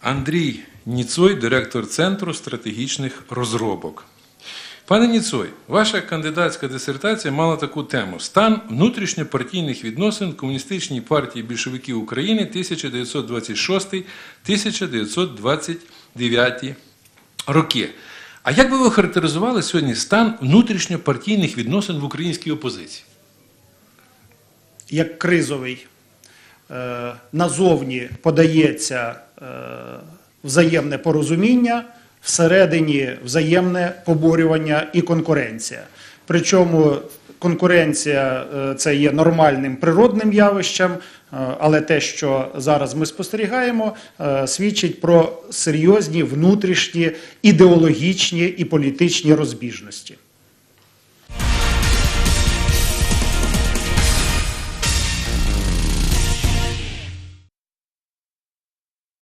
Андрій Ніцой, директор Центру стратегічних розробок. Пане Ніцой, ваша кандидатська дисертація мала таку тему: стан внутрішньопартійних відносин Комуністичній партії більшовиків України 1926-1929 роки. А як би ви охарактеризували сьогодні стан внутрішньопартійних відносин в українській опозиції? як кризовий. Е, Назовні подається взаємне порозуміння, всередині взаємне поборювання і конкуренція. Причому конкуренція е, це є нормальним природним явищем, е, але те, що зараз ми спостерігаємо, е, свідчить про серйозні внутрішні ідеологічні і політичні розбіжності.